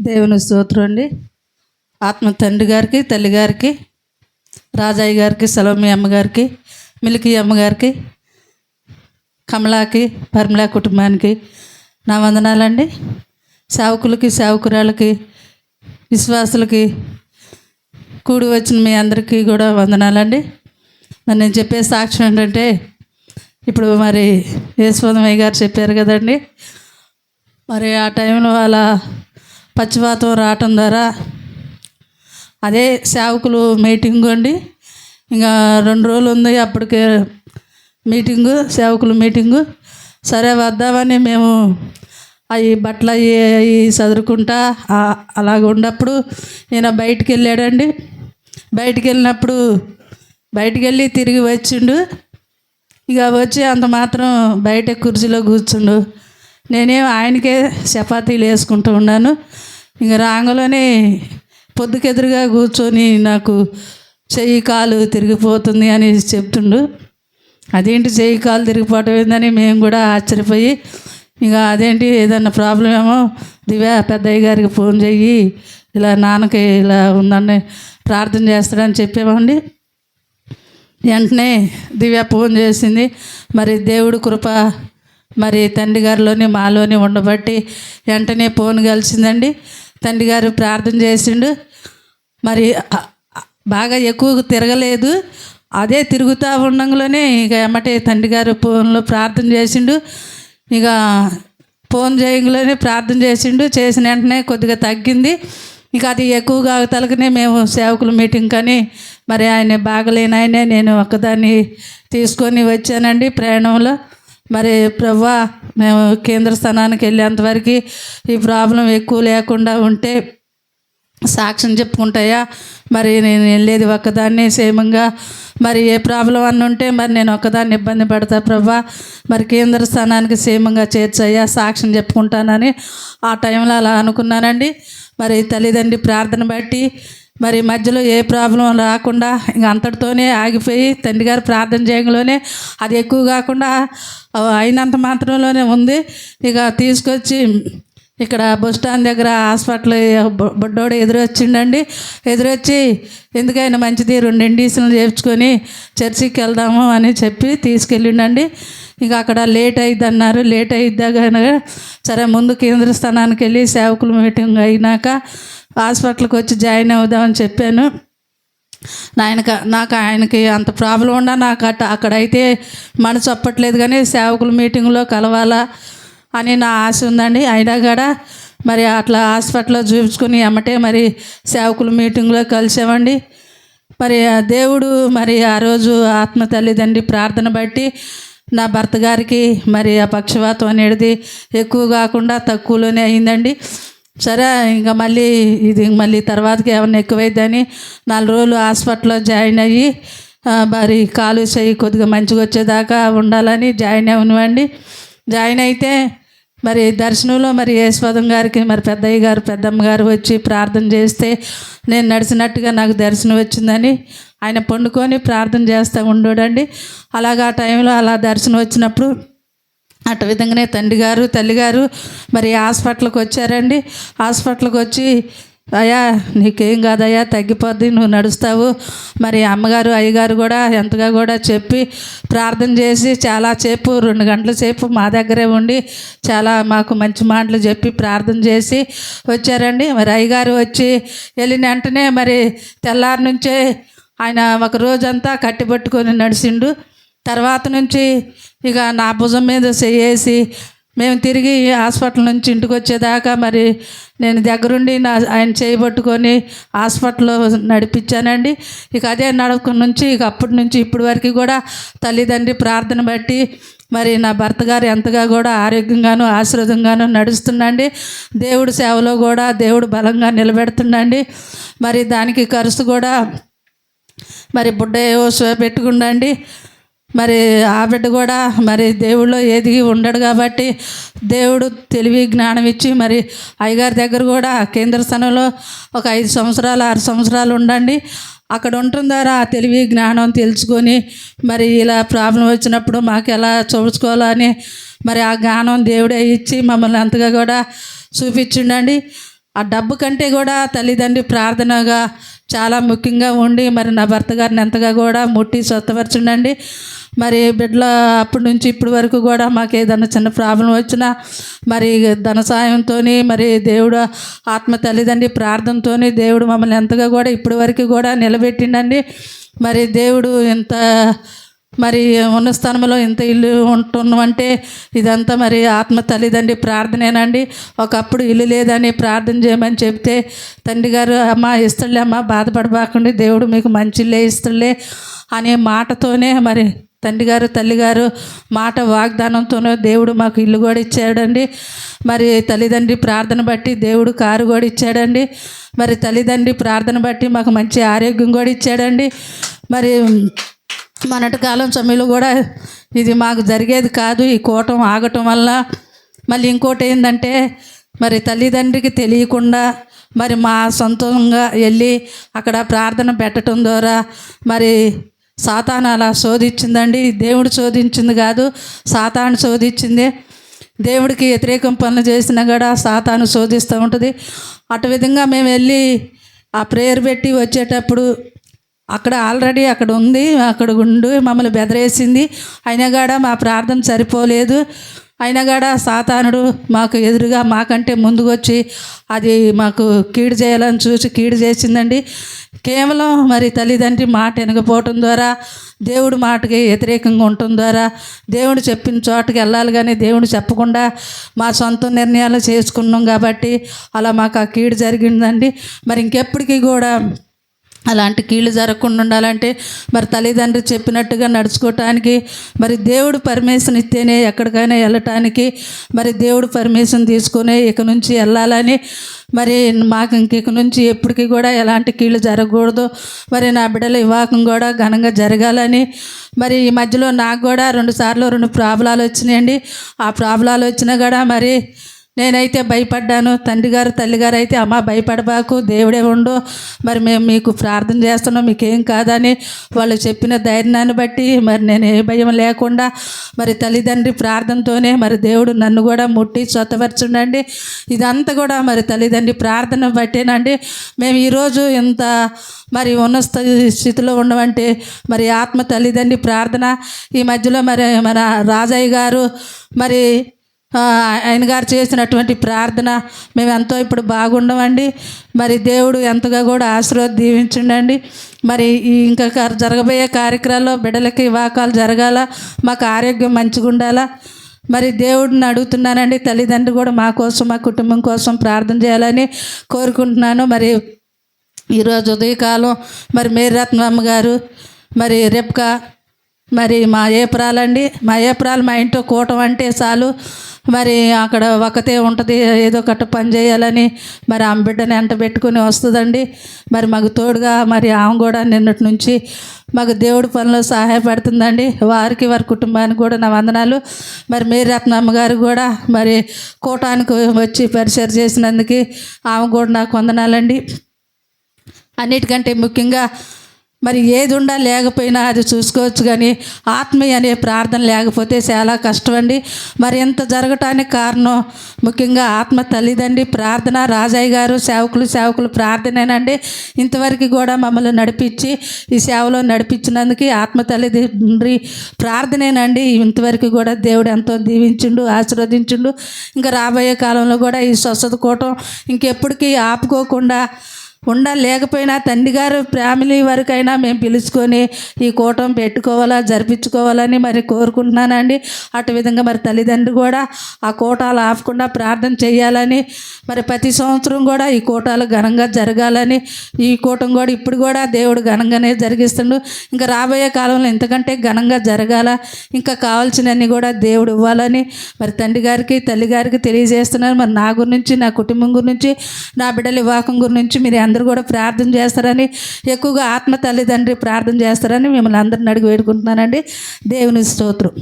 దేవుని స్తోత్రం అండి. ఆత్మ తండ్రి గారికి తల్లి గారికి రాజయ్య గారికి సలోమి అమ్మగారికి మిలికి అమ్మగారికి కమలాకి పరిమళ కుటుంబానికి నా వందనాలండి. సేవకులకి సేవకురాలకి విశ్వాసులకి కూడి వచ్చిన మీ అందరికీ కూడా వందనాలండి. మరి నేను చెప్పే సాక్ష్యం ఏంటంటే ఇప్పుడు మరి యశ్వంతమయ్య గారు చెప్పారు కదండి. మరి ఆ టైంలో అలా పచ్చివాతం రావటం ద్వారా అదే సేవకులు మీటింగ్ అండి. ఇంకా రెండు రోజులు ఉంది అప్పటికే మీటింగు సేవకులు మీటింగు. సరే వద్దామని మేము అవి బట్టలు అవి అవి చదువుకుంటా అలాగ ఉన్నప్పుడు ఈయన బయటికి వెళ్ళాడండి. బయటికి వెళ్ళినప్పుడు బయటికి వెళ్ళి తిరిగి వచ్చిండు. ఇక వచ్చి అంత మాత్రం బయట కుర్చీలో కూర్చుండు. నేనేం ఆయనకే చపాతీలు వేసుకుంటూ ఉన్నాను. ఇంక రాంగలోనే పొద్దుకెదురుగా కూర్చొని నాకు చెయ్యి కాలు తిరిగిపోతుంది అని చెప్తుండు. అదేంటి చెయ్యి కాలు తిరిగిపోవటం ఏందని మేము కూడా ఆశ్చర్యపోయి ఇంకా అదేంటి ఏదన్నా ప్రాబ్లం ఏమో దివ్య పెద్దయ్య గారికి ఫోన్ చెయ్యి ఇలా నాన్నకి ఇలా ఉందని ప్రార్థన చేస్తాడని చెప్పామండి వెంటనే దివ్య ఫోన్ చేసింది మరి దేవుడు కృప మరి తండ్రి గారిలోని మాలోని ఉండబట్టి వెంటనే ఫోన్ కలిసిందండి. తండ్రి గారు ప్రార్థన చేసిండు. మరి బాగా ఎక్కువ తిరగలేదు. అదే తిరుగుతూ ఉండంలోనే ఇక ఎమ్మటే తండ్రి గారు ఫోన్లో ప్రార్థన చేసిండు. ఇక ఫోన్ చేయంలోనే ప్రార్థన చేసిండు. చేసిన వెంటనే కొద్దిగా తగ్గింది. ఇక అది ఎక్కువగా తలకనే మేము సేవకుల మీటింగ్ కానీ మరి ఆయన బాగలేని ఆయనే నేను ఒక్కదాన్ని తీసుకొని వచ్చానండి ప్రయాణంలో. మరి ప్రభా మేము కేంద్ర స్థానానికి వెళ్ళేంతవరకు ఈ ప్రాబ్లం ఎక్కువ లేకుండా ఉంటే సాక్ష్యం చెప్పుకుంటాయా? మరి నేను వెళ్ళేది ఒక్కదాన్ని క్షేమంగా మరి ఏ ప్రాబ్లం అన్న ఉంటే మరి నేను ఒక్కదాన్ని ఇబ్బంది పడతా ప్రభా మరి కేంద్ర స్థానానికి క్షేమంగా చేర్చయ్యా సాక్ష్యం చెప్పుకుంటానని ఆ టైంలో అలా అనుకున్నానండి. మరి తల్లిదండ్రి ప్రార్థన బట్టి మరి మధ్యలో ఏ ప్రాబ్లం రాకుండా ఇంక అంతటితోనే ఆగిపోయి తండ్రి గారు ప్రార్థన చేయడంలోనే అది ఎక్కువ కాకుండా అయినంత మాత్రంలోనే ఉంది. ఇక తీసుకొచ్చి ఇక్కడ బస్ స్టాండ్ దగ్గర హాస్పిటల్ బొడ్డోడు ఎదురొచ్చిండండి. ఎదురొచ్చి ఎందుకైనా మంచిది రెండు ఇండిషన్లు చేర్చుకొని చర్చికి వెళ్దాము అని చెప్పి తీసుకెళ్ళిండండి. ఇంకా అక్కడ లేట్ అయింది అన్నారు లేట్ అయిద్దా కనుక సరే ముందు కేంద్ర స్థానానికి వెళ్ళి సేవకుల మీటింగ్ అయినాక హాస్పిటల్కి వచ్చి జాయిన్ అవుదామని చెప్పాను. నాయనక నాకు ఆయనకి అంత ప్రాబ్లం ఉన్నా నాకు అట్ట అక్కడైతే మనసు అప్పట్లేదు కానీ సేవకుల మీటింగ్లో కలవాలా అని నా ఆశ ఉందండి. అయినా కూడా మరి అట్లా హాస్పిటల్లో చూపించుకుని ఎమ్మటే మరి సేవకుల మీటింగ్లో కలిసామండి. మరి ఆ దేవుడు మరి ఆ రోజు ఆత్మ తల్లిదండ్రి ప్రార్థన బట్టి నా భర్త గారికి మరి ఆ పక్షవాతం అనేది ఎక్కువ కాకుండా తక్కువలోనే అయిందండి. సరే ఇంకా మళ్ళీ ఇది మళ్ళీ తర్వాతకి ఏమన్నా ఎక్కువైద్దని నాలుగు రోజులు హాస్పిటల్లో జాయిన్ అయ్యి మరి కాలు చేయి కొద్దిగా మంచిగా వచ్చేదాకా ఉండాలని జాయిన్ అవ్వనివ్వండి. జాయిన్ అయితే మరి దర్శనంలో మరి యేసుపదం గారికి మరి పెద్దయ్య గారు పెద్దమ్మ గారు వచ్చి ప్రార్థన చేస్తే నేను నడిచినట్టుగా నాకు దర్శనం వచ్చిందని ఆయన పండుకొని ప్రార్థన చేస్తూ ఉండోడండి. అలాగా ఆ టైంలో అలా దర్శనం వచ్చినప్పుడు అటు విధంగానే తండ్రి గారు తల్లిగారు మరి హాస్పిటల్కి వచ్చారండి. హాస్పిటల్కి వచ్చి అయ్యా నీకేం కాదయ్యా తగ్గిపోద్ది నువ్వు నడుస్తావు. మరి అమ్మగారు అయ్యగారు కూడా ఎంతగా కూడా చెప్పి ప్రార్థన చేసి చాలా సేపు రెండు గంటల సేపు మా దగ్గరే ఉండి చాలా మాకు మంచి మాటలు చెప్పి ప్రార్థన చేసి వచ్చారండి. మరి అయ్యగారు వచ్చి వెళ్ళిన వెంటనే మరి తెల్లారి నుంచే ఆయన ఒక రోజంతా కట్టిపట్టుకొని నడిచిండు. తర్వాత నుంచి ఇక నా భుజం మీద చేసి మేము తిరిగి హాస్పిటల్ నుంచి ఇంటికి వచ్చేదాకా మరి నేను దగ్గరుండి నా ఆయన చేయబట్టుకొని హాస్పిటల్లో నడిపించానండి. ఇక అదే నడక నుంచి ఇక అప్పటి నుంచి ఇప్పటి వరకు కూడా తల్లిదండ్రి ప్రార్థన బట్టి మరి నా భర్త గారు ఎంతగా కూడా ఆరోగ్యంగాను ఆశీర్వదంగాను నడుస్తుండండి దేవుడి సేవలో కూడా దేవుడు బలంగా నిలబెడుతుండండి మరి దానికి ఖర్చు కూడా మరి బుడ్డ ఏవో పెట్టుకుండండి మరి ఆ బిడ్డ కూడా మరి దేవుళ్ళు ఎదిగి ఉండడు కాబట్టి దేవుడు తెలివి జ్ఞానం ఇచ్చి మరి అయ్యగారి దగ్గర కూడా కేంద్ర స్థానంలో ఒక ఐదు సంవత్సరాలు ఆరు సంవత్సరాలు ఉండండి. అక్కడ ఉండటం ద్వారా ఆ తెలివి జ్ఞానం తెలుసుకొని మరి ఇలా ప్రాబ్లం వచ్చినప్పుడు మాకు ఎలా చూసుకోవాలని మరి ఆ జ్ఞానం దేవుడే ఇచ్చి మమ్మల్ని అంతగా కూడా చూపించిండండి. ఆ డబ్బు కంటే కూడా తల్లిదండ్రి ప్రార్థనగా చాలా ముఖ్యంగా ఉండి మరి నా భర్త గారిని ఎంతగా కూడా ముట్టి స్వత్తపరచుండండి మరి బిడ్డల అప్పటి నుంచి ఇప్పటి వరకు కూడా మాకు ఏదైనా చిన్న ప్రాబ్లం వచ్చినా మరి ధన సాయంతో మరి దేవుడు ఆత్మ తల్లిదండ్రి ప్రార్థనతో దేవుడు మమ్మల్ని ఎంతగా కూడా ఇప్పటి వరకు కూడా నిలబెట్టిండండి. మరి దేవుడు ఎంత మరి ఉన్న స్థలంలో ఇంత ఇల్లు ఉంటున్నామంటే ఇదంతా మరి ఆత్మ తల్లిదండ్రి ప్రార్థనేనండి. ఒకప్పుడు ఇల్లు లేదని ప్రార్థన చేయమని చెప్తే తండ్రి గారు అమ్మ ఇస్తులే అమ్మ బాధపడబాకండి. దేవుడు మీకు మంచి ఇల్లే అనే మాటతోనే మరి తండ్రి గారు తల్లిగారు మాట వాగ్దానంతోనే దేవుడు మాకు ఇల్లు కూడా ఇచ్చాడండి. మరి తల్లిదండ్రి ప్రార్థన బట్టి దేవుడు కారు కూడా ఇచ్చాడండి. మరి తల్లిదండ్రి ప్రార్థన బట్టి మాకు మంచి ఆరోగ్యం కూడా ఇచ్చాడండి. మరి మొన్నటి కాలం సమయంలో కూడా ఇది మాకు జరిగేది కాదు ఈ కూటం ఆగటం వల్ల. మళ్ళీ ఇంకోటి ఏంటంటే మరి తల్లిదండ్రికి తెలియకుండా మరి మా సొంతంగా వెళ్ళి అక్కడ ప్రార్థన పెట్టడం ద్వారా మరి సాతాను అలా శోధించిందండి. దేవుడు శోధించింది కాదు సాతాను శోధించింది. దేవుడికి వ్యతిరేకం పనులు చేసినా కూడా సాతాను శోధిస్తూ ఉంటుంది. అటు విధంగా మేము వెళ్ళి ఆ ప్రేయర్ పెట్టి వచ్చేటప్పుడు అక్కడ ఆల్రెడీ అక్కడ ఉంది అక్కడ ఉండి మమ్మల్ని బెదరేసింది. అయినా కూడా మా ప్రార్థన సరిపోలేదు. అయినా కూడా సాతానుడు మాకు ఎదురుగా మాకంటే ముందుకు వచ్చి అది మాకు కీడు చేయాలని చూసి కీడు చేసిందండి. కేవలం మరి తల్లిదండ్రి మాట వినకపోవటం ద్వారా దేవుడి మాటకి వ్యతిరేకంగా ఉండటం ద్వారా దేవుడు చెప్పిన చోటకి వెళ్ళాలి కానీ దేవుడు చెప్పకుండా మా సొంత నిర్ణయాలు చేసుకున్నాం కాబట్టి అలా మాకు ఆ కీడు జరిగిందండి. మరి ఇంకెప్పటికీ కూడా అలాంటి కీళ్ళు జరగకుండా ఉండాలంటే మరి తల్లిదండ్రులు చెప్పినట్టుగా నడుచుకోవటానికి మరి దేవుడు పర్మిషన్ ఇస్తేనే ఎక్కడికైనా వెళ్ళటానికి మరి దేవుడు పర్మిషన్ తీసుకుని ఇక నుంచి వెళ్ళాలని మరి మాకు ఇంక నుంచి ఎప్పటికీ కూడా ఎలాంటి కీళ్ళు జరగకూడదు. మరి నా బిడ్డల వివాహం కూడా ఘనంగా జరగాలని మరి ఈ మధ్యలో నాకు కూడా రెండు సార్లు రెండు ప్రాబ్లాలు వచ్చినాయండి. ఆ ప్రాబ్లాలు వచ్చినా కూడా మరి నేనైతే భయపడ్డాను. తండ్రి గారు తల్లిగారు అయితే అమ్మ భయపడబాకు దేవుడే ఉండు. మరి మేము మీకు ప్రార్థన చేస్తున్నాం మీకేం కాదని వాళ్ళు చెప్పిన ధైర్యాన్ని బట్టి మరి నేను ఏ భయం లేకుండా మరి తల్లిదండ్రి ప్రార్థనతోనే మరి దేవుడు నన్ను కూడా ముట్టి స్వతపరచుండండి. ఇదంతా కూడా మరి తల్లిదండ్రి ప్రార్థన బట్టేనండి. మేము ఈరోజు ఇంత మరి ఉన్న స్థ- స్థితిలో ఉండమంటే మరి ఆత్మ తల్లిదండ్రి ప్రార్థన. ఈ మధ్యలో మరి మన రాజయ్య గారు మరి ఆయన గారు చేసినటువంటి ప్రార్థన మేము ఎంతో ఇప్పుడు బాగుండమండి. మరి దేవుడు ఎంతగా కూడా ఆశీర్వాద దీవించండి మరి ఈ ఇంకా జరగబోయే కార్యక్రమాల్లో బిడ్డలకి వాకాలు జరగాల మాకు ఆరోగ్యం మంచిగా ఉండాలా. మరి దేవుడిని అడుగుతున్నానండి తల్లిదండ్రులు కూడా మా కోసం మా కుటుంబం కోసం ప్రార్థన చేయాలని కోరుకుంటున్నాను. మరి ఈరోజు ఉదయకాలం మరి మేరత్నమ్మ గారు మరి రెప్కా మరి మా ఏప్రాలండి. మా ఏప్రాలు మా ఇంట్లో కూటం అంటే చాలు. మరి అక్కడ ఒకతే ఉంటుంది ఏదో ఒకటి పని చేయాలని మరి ఆమె బిడ్డని ఎంట పెట్టుకుని వస్తుందండి. మరి మాకు తోడుగా మరి ఆమె కూడా నిన్నటి నుంచి మాకు దేవుడి పనిలో సహాయపడుతుందండి. వారికి వారి కుటుంబానికి కూడా నా వందనాలు. మరి మేరత్నమ్మ గారు కూడా మరి కూటానికి వచ్చి పరిచయం చేసినందుకు ఆమె కూడా నాకు వందనాలండి. అన్నిటికంటే ముఖ్యంగా మరి ఏది ఉండా లేకపోయినా అది చూసుకోవచ్చు కానీ ఆత్మీయ అనే ప్రార్థన లేకపోతే చాలా కష్టం అండి మరి ఎంత జరగటానికి కారణం? ముఖ్యంగా ఆత్మ తల్లిదండ్రి ప్రార్థన రాజయ్య గారు సేవకులు సేవకులు ప్రార్థనేనండి. ఇంతవరకు కూడా మమ్మల్ని నడిపించి ఈ సేవలో నడిపించినందుకు ఆత్మ తల్లిదండ్రి ప్రార్థనేనండి. ఇంతవరకు కూడా దేవుడు ఎంతో దీవించిండు ఆశీర్వదించిండు. ఇంకా రాబోయే కాలంలో కూడా ఈ స్వస్థత కూటం ఇంకెప్పటికీ ఆపుకోకుండా ఉండాలి లేకపోయినా తండ్రి గారు ఫ్యామిలీ వరకైనా మేము పిలుచుకొని ఈ కూటం పెట్టుకోవాలా జరిపించుకోవాలని మరి కోరుకుంటున్నానండి. అటు విధంగా మరి తల్లిదండ్రులు కూడా ఆ కూటాలు ఆపకుండా ప్రార్థన చేయాలని మరి ప్రతి సంవత్సరం కూడా ఈ కూటాలు ఘనంగా జరగాలని ఈ కూటం కూడా ఇప్పుడు కూడా దేవుడు ఘనంగానే జరిగిస్తుండు. ఇంకా రాబోయే కాలంలో ఇంతకంటే ఘనంగా జరగాల ఇంకా కావాల్సినవన్నీ కూడా దేవుడు ఇవ్వాలని మరి తండ్రి గారికి తల్లి గారికి తెలియజేస్తున్నాను మరి నా గురించి నా కుటుంబం గురించి నా బిడ్డల వివాహం గురించి మీరు అందరూ కూడా ప్రార్థన చేస్తారని ఎక్కువగా ఆత్మ తల్లిదండ్రి ప్రార్థన చేస్తారని మిమ్మల్ని అందరిని అడిగి వేడుకుంటున్నానండి. దేవుని స్తోత్రం.